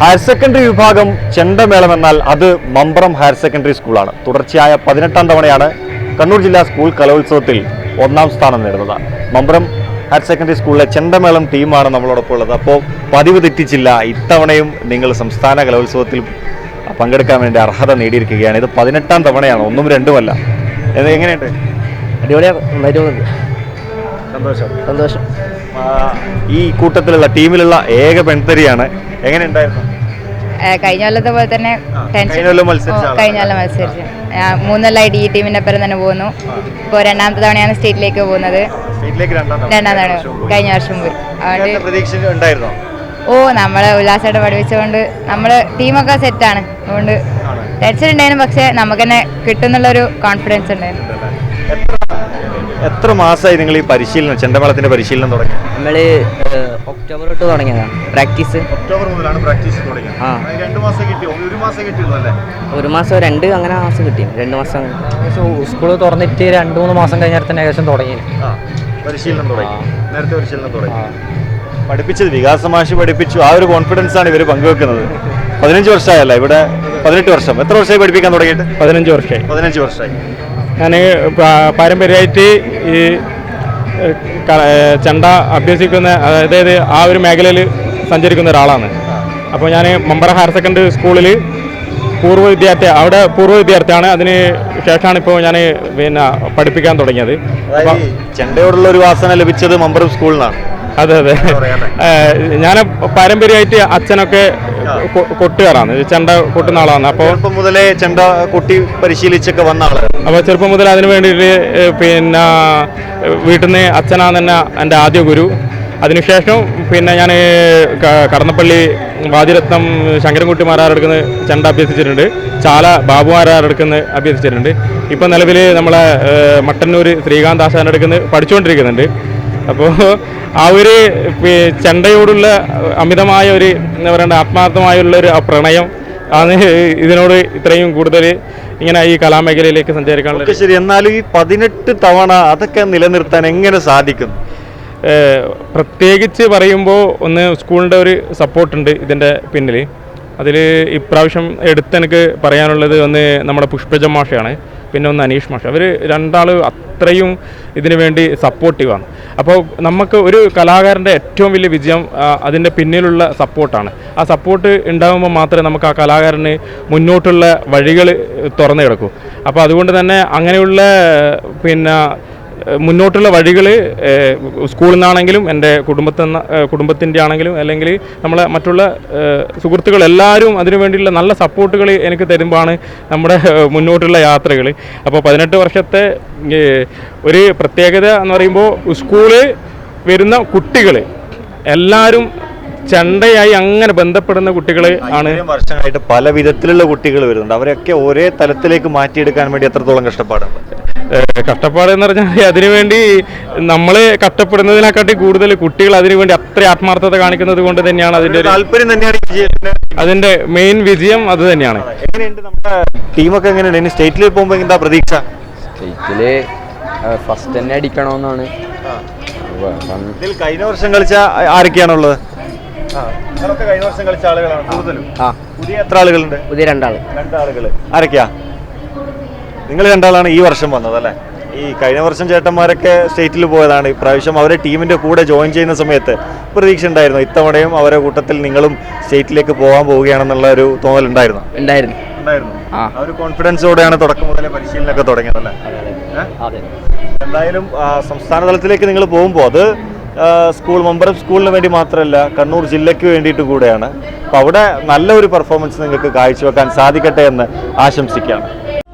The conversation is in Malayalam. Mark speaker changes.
Speaker 1: ഹയർ സെക്കൻഡറി വിഭാഗം ചെണ്ടമേളം എന്നാൽ അത് മമ്പ്രം ഹയർ സെക്കൻഡറി സ്കൂളാണ് തുടർച്ചയായ പതിനെട്ടാം തവണയാണ് കണ്ണൂർ ജില്ലാ സ്കൂൾ കലോത്സവത്തിൽ ഒന്നാം സ്ഥാനം നേടുന്നത്. മമ്പ്രം ഹയർ സെക്കൻഡറി സ്കൂളിലെ ചെണ്ടമേളം ടീമാണ് നമ്മളോടൊപ്പം ഉള്ളത്. അപ്പോൾ പതിവ് തെറ്റിച്ചില്ല. ഇത്തവണയും നിങ്ങൾ സംസ്ഥാന കലോത്സവത്തിൽ പങ്കെടുക്കാൻ വേണ്ടി അർഹത നേടിയിരിക്കുകയാണ്. ഇത് പതിനെട്ടാം തവണയാണ്. ഒന്നും രണ്ടുമല്ല. എങ്ങനെയുണ്ട്?
Speaker 2: അടിപൊളിയാണ്.
Speaker 1: സന്തോഷം.
Speaker 2: സന്തോഷം.
Speaker 1: ഈ കൂട്ടത്തിലുള്ള ടീമിലുള്ള ഏക പെൺതരിയാണ്. എങ്ങനെയുണ്ടായിരുന്നു
Speaker 3: ഉണ്ടായിരുന്നു? കഴിഞ്ഞ കൊല്ലത്തെ പോലെ തന്നെ ടെൻഷൻ
Speaker 1: കഴിഞ്ഞ കൊല്ലം മത്സരിച്ച
Speaker 3: മൂന്നൊല്ലായിട്ട് ഈ ടീമിന്റെ ഒപ്പം തന്നെ പോകുന്നു ഇപ്പോൾ രണ്ടാമത്തെ തവണയാണ് സ്റ്റേറ്റിലേക്ക് പോകുന്നത്.
Speaker 1: രണ്ടാം തവണ.
Speaker 3: കഴിഞ്ഞ വർഷം പോയി. അതുകൊണ്ട് ഓ നമ്മളെ ഉല്ലാസമായിട്ട് പഠിപ്പിച്ചുകൊണ്ട് നമ്മൾ ടീമൊക്കെ സെറ്റാണ് അതുകൊണ്ട് ടെൻഷൻ ഉണ്ടായിരുന്നു. പക്ഷെ നമുക്ക് തന്നെ കിട്ടുന്നുള്ളൊരു കോൺഫിഡൻസ് ഉണ്ടായിരുന്നു.
Speaker 1: എത്ര മാസമായി നിങ്ങൾ ഈ പരിശീലനം ചെണ്ടമേളത്തിന്റെ പരിശീലനം തുടങ്ങി?
Speaker 2: നമ്മൾ ഒക്ടോബർ തൊട്ട് തുടങ്ങിയതാണ് പ്രാക്ടീസ്.
Speaker 1: ഒക്ടോബർ മുതലാണ് പ്രാക്ടീസ് തുടങ്ങിയത്.
Speaker 2: ആ.
Speaker 1: രണ്ട് മാസം കിട്ടി. ഒരു മാസം കിട്ടിയുള്ളൂ അല്ലേ?
Speaker 2: ഒരു മാസം രണ്ട് അങ്ങനെ മാസം കിട്ടി. രണ്ട് മാസം സ്കൂൾ
Speaker 4: സ്കൂൾ തുറന്നിട്ട് രണ്ട് മൂന്ന് മാസം കഴിഞ്ഞാൽ തന്നെ ഏകദേശം തുടങ്ങി.
Speaker 1: ആ പരിശീലനം തുടങ്ങി. നേരത്തെ പരിശീലനം തുടങ്ങി. പഠിപ്പിച്ചത് വികാസമാഷി പഠിപ്പിച്ചു. ആ ഒരു കോൺഫിഡൻസ് ആണ് ഇവർ പങ്കുവെക്കുന്നത്. പതിനഞ്ച് വർഷമായല്ല ഇവിടെ. പതിനെട്ട് വർഷം. എത്ര വർഷമായി പഠിപ്പിക്കാൻ തുടങ്ങിയിട്ട്?
Speaker 4: പതിനഞ്ച് വർഷമായി.
Speaker 1: പതിനഞ്ച് വർഷമായി.
Speaker 4: ഞാൻ പാരമ്പര്യമായിട്ട് ഈ ചെണ്ട അഭ്യസിക്കുന്ന അതായത് ആ ഒരു മേഖലയിൽ സഞ്ചരിക്കുന്ന ഒരാളാണ്. അപ്പോൾ ഞാൻ മമ്പറ ഹയർ സെക്കൻഡറി സ്കൂളിൽ പൂർവ വിദ്യാർത്ഥി അവിടെ പൂർവ വിദ്യാർത്ഥിയാണ്. അതിന് ശേഷമാണ് ഇപ്പോൾ ഞാൻ പിന്നെ പഠിപ്പിക്കാൻ തുടങ്ങിയത്.
Speaker 1: ചെണ്ടയോടുള്ള ഒരു വാസന ലഭിച്ചത് മമ്പറം സ്കൂളിനാണ്
Speaker 4: അതെ അതെ. ഞാൻ പാരമ്പര്യമായിട്ട് അച്ഛനൊക്കെ കൊട്ടുകാരാണ്. ചെണ്ട കൊട്ടുന്ന ആളാണ്. അപ്പോൾ
Speaker 1: ചെറുപ്പം മുതലേ ചെണ്ട കൊട്ടി പരിശീലിച്ചൊക്കെ വന്ന ആളാണ്.
Speaker 4: അപ്പോൾ ചെറുപ്പം മുതൽ അതിന് വേണ്ടിയിട്ട് പിന്നെ വീട്ടിൽ നിന്ന് അച്ഛനാണ് തന്നെ എന്റെ ആദ്യ ഗുരു. അതിനുശേഷം പിന്നെ ഞാൻ കടന്നപ്പള്ളി വാതിരത്നം ശങ്കരൻകുട്ടി മാരാരെടുക്കുന്ന ചെണ്ട അഭ്യസിച്ചിട്ടുണ്ട്. ചാല ബാബു മാരാരെടുക്കുന്ന അഭ്യസിച്ചിട്ടുണ്ട്. ഇപ്പം നിലവിൽ നമ്മളെ മട്ടന്നൂർ ശ്രീകാന്ത് ആശാൻ അടുക്കുന്ന പഠിച്ചുകൊണ്ടിരിക്കുന്നുണ്ട്. അപ്പോൾ ആ ഒരു ചെണ്ടയോടുള്ള അമിതമായ ഒരു എന്താ പറയണ്ട ആത്മാർത്ഥമായുള്ള ഒരു പ്രണയം ആണ് ഇതിനോട് ഇത്രയും കൂടുതൽ ഇങ്ങനെ ഈ കലാമേഖലയിലേക്ക് സഞ്ചരിക്കാനുള്ള
Speaker 1: ശരി. എന്നാൽ ഈ പതിനെട്ട് തവണ അതൊക്കെ നിലനിർത്താൻ എങ്ങനെ സാധിക്കും?
Speaker 4: പ്രത്യേകിച്ച് പറയുമ്പോൾ ഒന്ന് സ്കൂളിന്റെ ഒരു സപ്പോർട്ടുണ്ട് ഇതിന്റെ പിന്നിൽ. അതിൽ ഇപ്രാവശ്യം എടുത്തെനിക്ക് പറയാനുള്ളത് ഒന്ന് നമ്മുടെ പുഷ്പജ മാഷയാണ്. പിന്നെ ഒന്ന് അനീഷ് മാഷ. അവർ രണ്ടാൾ അത്രയും ഇതിനു വേണ്ടി സപ്പോർട്ടീവാണ് അപ്പോൾ നമുക്ക് ഒരു കലാകാരന്റെ ഏറ്റവും വലിയ വിജയം അതിന്റെ പിന്നിലുള്ള സപ്പോർട്ടാണ് ആ സപ്പോർട്ട് ഉണ്ടാകുമ്പോൾ മാത്രമേ നമുക്ക് ആ കലാകാരന് മുന്നോട്ടുള്ള വഴികൾ തുറന്നു കിടക്കൂ. അപ്പോൾ അതുകൊണ്ട് തന്നെ അങ്ങനെയുള്ള പിന്നെ മുന്നോട്ടുള്ള വഴികൾ സ്കൂളിൽ നിന്നാണെങ്കിലും എന്റെ കുടുംബത്തിൽ കുടുംബത്തിന്റെ ആണെങ്കിലും അല്ലെങ്കിൽ നമ്മളെ മറ്റുള്ള സുഹൃത്തുക്കൾ എല്ലാവരും അതിനു വേണ്ടിയുള്ള നല്ല സപ്പോർട്ടുകൾ എനിക്ക് തരുമ്പോഴാണ് നമ്മുടെ മുന്നോട്ടുള്ള യാത്രകൾ അപ്പോൾ പതിനെട്ട് വർഷത്തെ ഒരു പ്രത്യേകത എന്ന് പറയുമ്പോൾ സ്കൂൾ വരുന്ന കുട്ടികൾ എല്ലാവരും ചണ്ടയായി അങ്ങനെ ബന്ധപ്പെടുന്ന കുട്ടികൾ ആണ്.
Speaker 1: വർഷമായിട്ട് പല വിധത്തിലുള്ള കുട്ടികൾ വരുന്നുണ്ട്. അവരൊക്കെ ഒരേ തലത്തിലേക്ക് മാറ്റിയെടുക്കാൻ വേണ്ടി എത്രത്തോളം കഷ്ടപ്പാടുണ്ട്?
Speaker 4: കഷ്ടപ്പാട് എന്ന് പറഞ്ഞാൽ അതിനുവേണ്ടി നമ്മൾ കഷ്ടപ്പെടുന്നതിനെക്കാട്ടി കൂടുതൽ കുട്ടികൾ അതിനുവേണ്ടി അത്ര ആത്മാർത്ഥത കാണിക്കുന്നത് കൊണ്ട് തന്നെയാണ് അതിന്റെ
Speaker 1: താല്പര്യം തന്നെയാണ്
Speaker 4: അതിന്റെ മെയിൻ വിജയം അത് തന്നെയാണ്.
Speaker 1: എങ്ങനെയുണ്ട് നമ്മുടെ ടീമൊക്കെ എങ്ങനെയുണ്ട്? ഇനി സ്റ്റേറ്റിൽ പോകുമ്പോൾ എന്താ പ്രതീക്ഷ?
Speaker 2: സ്റ്റേറ്റിൽ ഫസ്റ്റ് തന്നെ അടിക്കണമെന്നാണ്.
Speaker 1: ഇതിൽ കഴിഞ്ഞ വർഷം കളിച്ച ആരൊക്കെയാണുള്ളത്? കഴിഞ്ഞ വർഷം കളിച്ച ആളുകളാണ്. കൂടുതലും. പുതിയ എത്ര ആളുകളുണ്ട്?
Speaker 2: പുതിയ രണ്ടാൾ.
Speaker 1: രണ്ടാളുകൾ ആരൊക്കെയാ? നിങ്ങൾ രണ്ടാളാണ് ഈ വർഷം വന്നത് അല്ലേ? ഈ കഴിഞ്ഞ വർഷം ചേട്ടന്മാരൊക്കെ സ്റ്റേറ്റിൽ പോയതാണ്. ഇപ്രാവശ്യം അവരെ ടീമിന്റെ കൂടെ ജോയിൻ ചെയ്യുന്ന സമയത്ത് പ്രതീക്ഷ ഉണ്ടായിരുന്നു. ഇത്തവണയും അവരെ കൂട്ടത്തിൽ നിങ്ങളും സ്റ്റേറ്റിലേക്ക് പോകാൻ പോവുകയാണെന്നുള്ള ഒരു തോന്നൽ ഉണ്ടായിരുന്നു?
Speaker 2: ഉണ്ടായിരുന്നു.
Speaker 1: ഉണ്ടായിരുന്നു.
Speaker 2: ആ.
Speaker 1: ഒരു കോൺഫിഡൻസോടെയാണ് തുടക്കം മുതലേ പരിശീലനമൊക്കെ തുടങ്ങിയത് അല്ലേ? എന്തായാലും സംസ്ഥാന തലത്തിലേക്ക് നിങ്ങൾ പോകുമ്പോൾ അത് സ്കൂൾ മമ്പറം സ്കൂളിന് വേണ്ടി മാത്രമല്ല കണ്ണൂർ ജില്ലയ്ക്ക് വേണ്ടിയിട്ട് കൂടെയാണ്. അപ്പോൾ അവിടെ നല്ലൊരു പെർഫോമൻസ് നിങ്ങൾക്ക് കാഴ്ചവെക്കാൻ സാധിക്കട്ടെ എന്ന് ആശംസിക്കുകയാണ്.